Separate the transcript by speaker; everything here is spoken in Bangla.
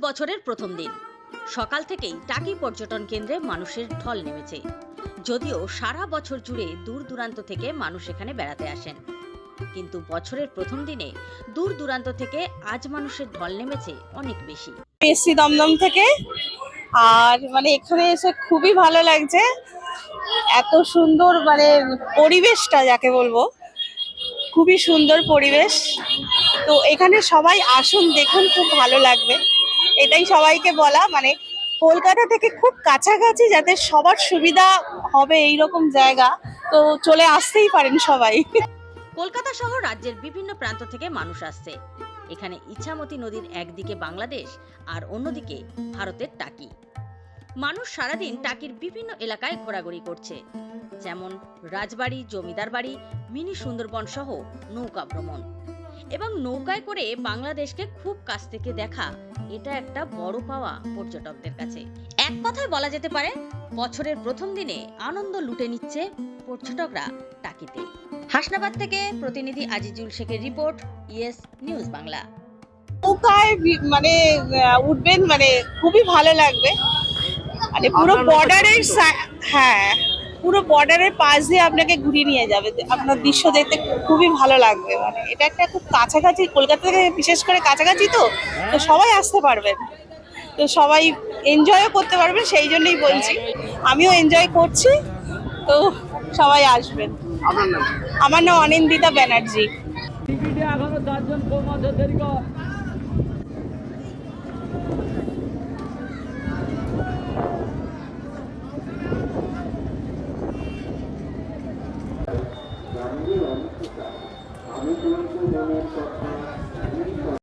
Speaker 1: বছরের প্রথম দিন। সকাল থেকেই টাকি পর্যটন কেন্দ্রে মানুষের ঢল নেমেছে। যদিও সারা বছর জুড়ে দূর দূরান্ত থেকে মানুষ এখানে বেড়াতে আসেন। কিন্তু বছরের প্রথম দিনে দূর দূরান্ত থেকে আজ মানুষের ঢল নেমেছে অনেক বেশি।
Speaker 2: এসছি দমদম থেকে। আর মানে এখানে এসে খুবই ভালো লাগছে। এত সুন্দর মানে পরিবেশটা যাকে বলব। খুবই সুন্দর পরিবেশ। তো এখানে সবাই আসুন, দেখুন, খুব ভালো লাগবে। এটাই সবাইকে বলা। মানে কলকাতা থেকে খুব কাছাকাছি যাতে সবার সুবিধা হবে এই রকম জায়গা, তো চলে আসতেই পারেন সবাই।
Speaker 1: কলকাতা সহ রাজ্যের বিভিন্ন প্রান্ত থেকে মানুষ আসছে। এখানে ইছামতি নদীর একদিকে বাংলাদেশ আর অন্যদিকে ভারতের টাকি। মানুষ সারাদিন টাকির বিভিন্ন এলাকায় ঘোরাঘুরি করছে। যেমন রাজবাড়ি, জমিদার বাড়ি, মিনি সুন্দরবন সহ নৌকা ভ্রমণ। এবং নৌকায় করে বাংলাদেশকে খুব কাছ থেকে দেখা। এটা একটা বড় পাওয়া পর্যটকদের কাছে। এক কথায় বলা যেতে পারে বছরের প্রথম দিনে আনন্দ লুটে নিচ্ছে পর্যটকরা টাকিতে। হাসনাবাদ থেকে প্রতিনিধি আজিজুল শেখের রিপোর্ট ইয়েস নিউজ বাংলা।
Speaker 2: নৌকায় মানে আহ, উঠবেন মানে খুবই ভালো লাগবে। মানে পুরো বর্ডারের হ্যাঁ। পুরো বর্ডারের পাশ দিয়ে আপনাকে ঘুরিয়ে নিয়ে যাবে। আপনার দৃশ্য দেখতে খুবই ভালো লাগবে। মানে এটা একটা খুব কাছাকাছি কলকাতা থেকে বিশেষ করে কাছাকাছি তো তো সবাই আসতে পারবেন। তো সবাই এনজয়ও করতে পারবেন সেই জন্যই বলছি। আমিও এনজয় করছি তো সবাই আসবেন। আমার নাম অনিন্দিতা ব্যানার্জি।
Speaker 3: আমি কিন্তু মনের কথা